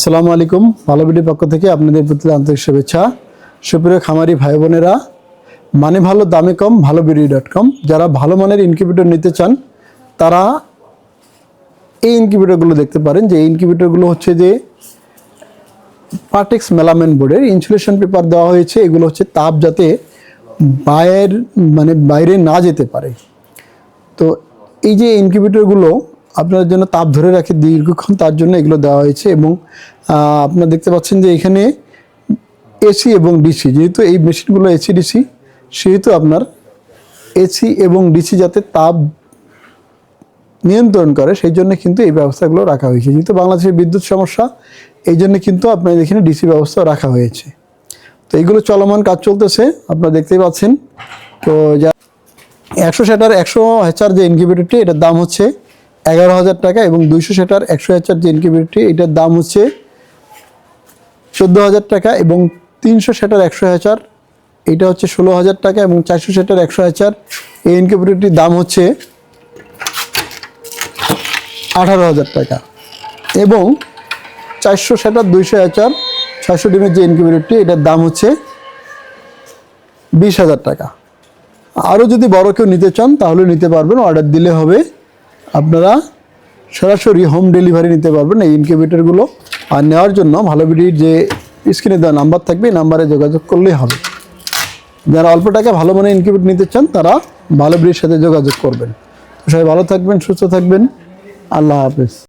আসসালামু আলাইকুম। ভালো ভিডিওর পক্ষ থেকে আপনাদের প্রতি আন্তরিক শুভেচ্ছা। সুপ্রিয় খামারি ভাই বোনেরা মানে ভালো, দামে কম, ভালো বিডি ডট কম। যারা ভালো মানের ইনকিউবেটর নিতে চান, তারা এই ইনকিউবেটরগুলো দেখতে পারেন। যে ইনকিউবেটরগুলো হচ্ছে যে পার্টেক্স মেলামেন বোর্ডের ইনসুলেশন পেপার দেওয়া হয়েছে। এগুলো হচ্ছে তাপ যাতে বাইরের মানে বাইরে না যেতে পারে। তো এই যে ইনকিউবেটরগুলো আপনার জন্য তাপ ধরে রাখে দীর্ঘক্ষণ তার জন্য এগুলো দেওয়া হয়েছে এবং আপনারা দেখতে পাচ্ছেন যে এখানে এসি এবং ডিসি, যেহেতু এই মেশিনগুলো এসি, ডিসি, সেহেতু আপনার এসি এবং ডিসি যাতে তাপ নিয়ন্ত্রণ করে, সেই জন্য কিন্তু এই ব্যবস্থাগুলো রাখা হয়েছে। যেহেতু বাংলাদেশের বিদ্যুৎ সমস্যা, এই জন্য কিন্তু আপনার এখানে ডিসি ব্যবস্থা রাখা হয়েছে। তো এইগুলো চলমান কাজ চলতেছে, আপনারা দেখতেই পাচ্ছেন। তো যা একশো সেটার একশো হ্যাচার যে ইনকিউবেটরটি এটার দাম হচ্ছে এগারো হাজার টাকা এবং দুইশো সেটার একশো হ্যাচার যে ইনকিউবেটরটি এটার দাম হচ্ছে চোদ্দ হাজার টাকা এবং তিনশো সেটার একশো হ্যাচার এটা হচ্ছে ষোলো হাজার টাকা এবং চারশো সেটার একশো হ্যাচার এই ইনকিউবেটরটির দাম হচ্ছে আঠারো হাজার টাকা এবং চারশো সেটার দুইশো হ্যাচার ছয়শো ডিমের যে ইনকিউবেটরটি এটার দাম হচ্ছে বিশ হাজার টাকা। আরও যদি বড় কেউ নিতে চান, তাহলে নিতে পারবেন। অর্ডার দিলে হবে আপনারা সরাসরি হোম ডেলিভারি নিতে পারবেন এই ইনকিউবেটরগুলো আর নেওয়ার জন্য ভালো ভিডির যে স্ক্রিনে দেওয়া নাম্বার থাকবে, এই নাম্বারে যোগাযোগ করলেই হবে। যারা অল্প টাকা ভালো মানের ইনকিউবেট নিতে চান, তারা ভালো ভিডির সাথে যোগাযোগ করবেন। সবাই ভালো থাকবেন, সুস্থ থাকবেন। আল্লাহ হাফেজ।